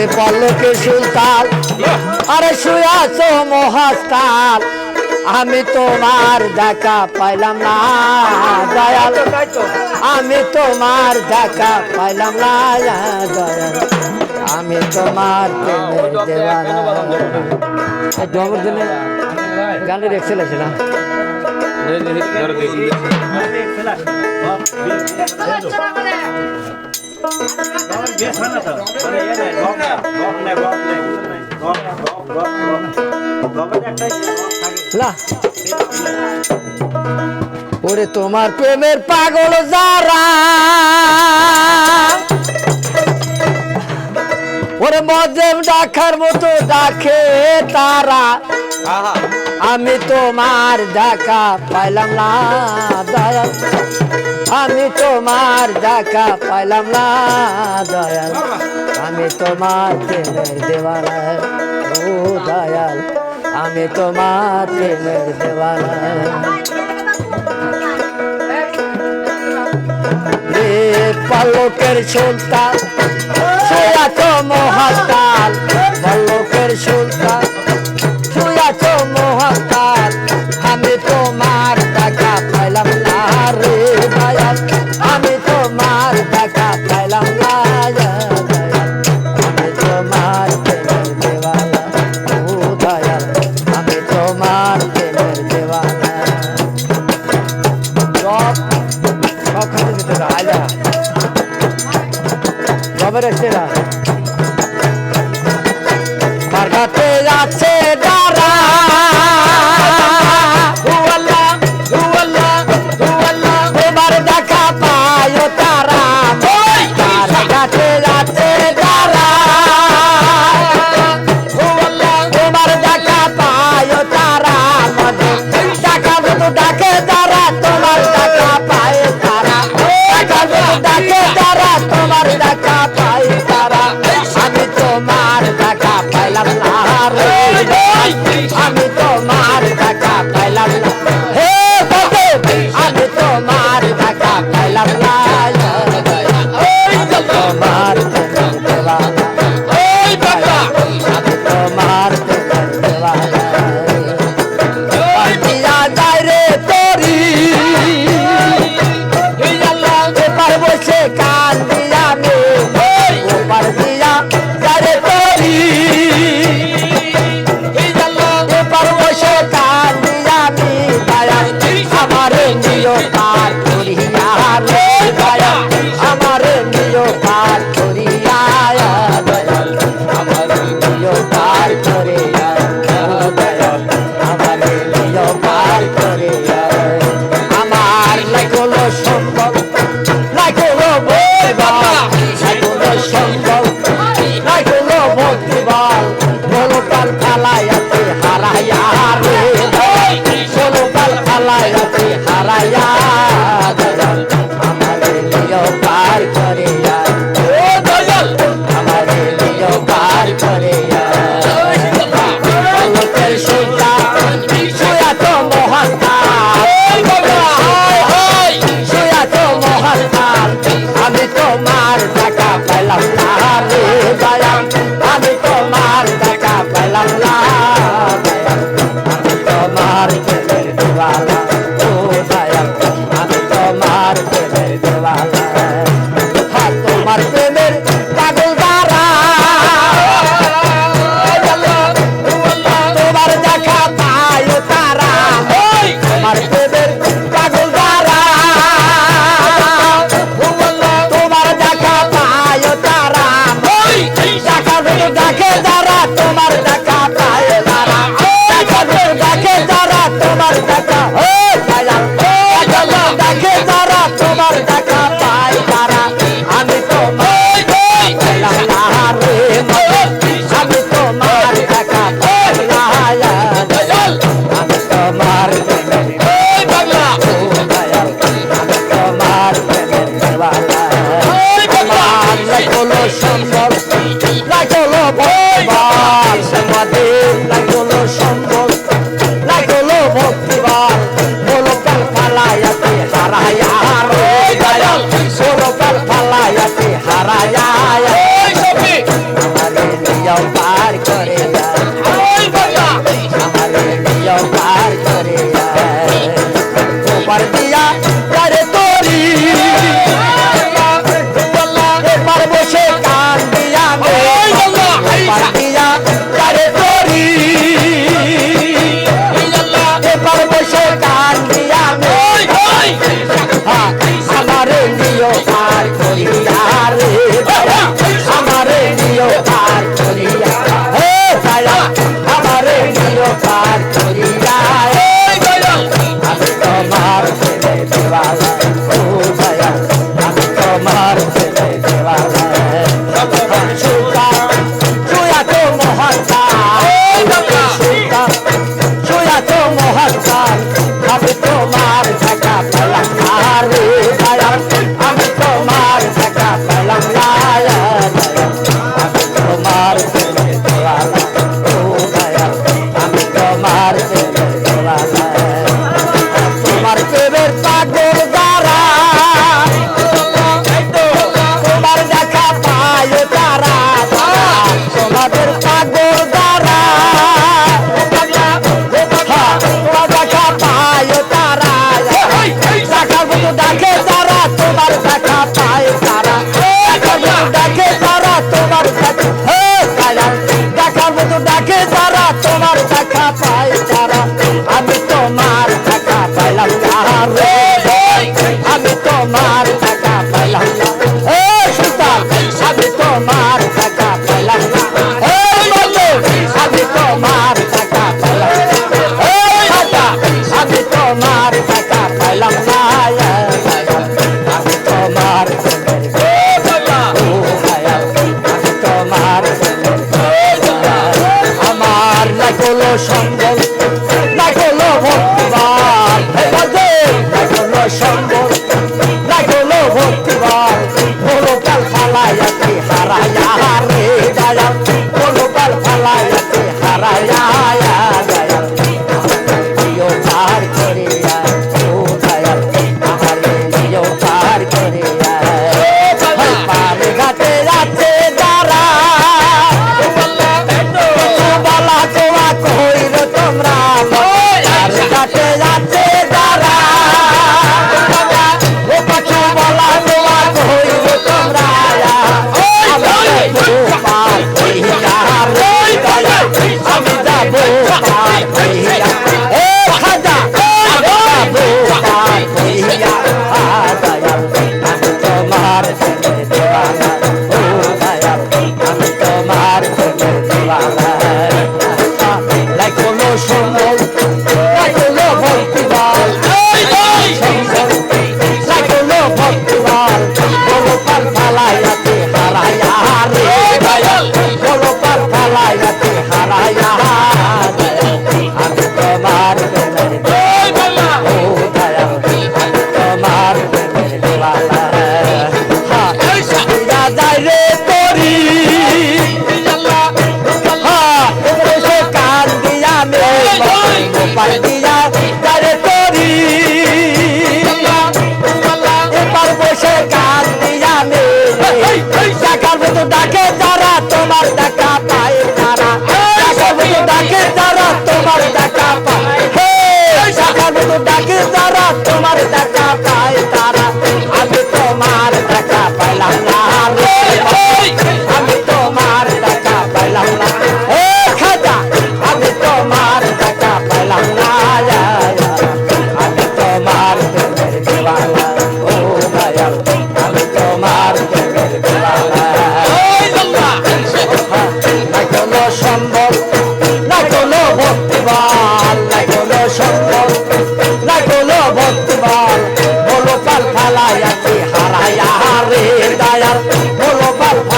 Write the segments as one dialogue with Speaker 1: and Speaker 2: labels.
Speaker 1: চোখে পল্লকে সুলতান আরে শুয়াছো মহাস্তাল আমি তোমার দেখা পাইলাম না দয়াল আমি তোমার দেখা পাইলাম না দয়াল আমি তোমার প্রেমের দেওয়ানা ডবর দিনে গানের এক্সেল আছে না ওরে তোমার প্রেমের পাগল যারা। ওরে মজেম ডাকার মতো ডাকে তারা। আমি তোমার দেখা পাইলাম না, দয়াল। আমি তোমার দেখা পাইলাম না, দয়াল। আমি তোমার প্রেমের দেওয়াল, ও দয়াল। আমি তোমার প্রেমের দেওয়াল। পল্লকের সুলতান সোয়া তো মহাতাল। পল্লকের সুলতান Bye. তোমার দেখা পা হে সাধারণ ডাকে যারা তোমার দেখা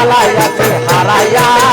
Speaker 1: পালাইয়াছে হারাইয়া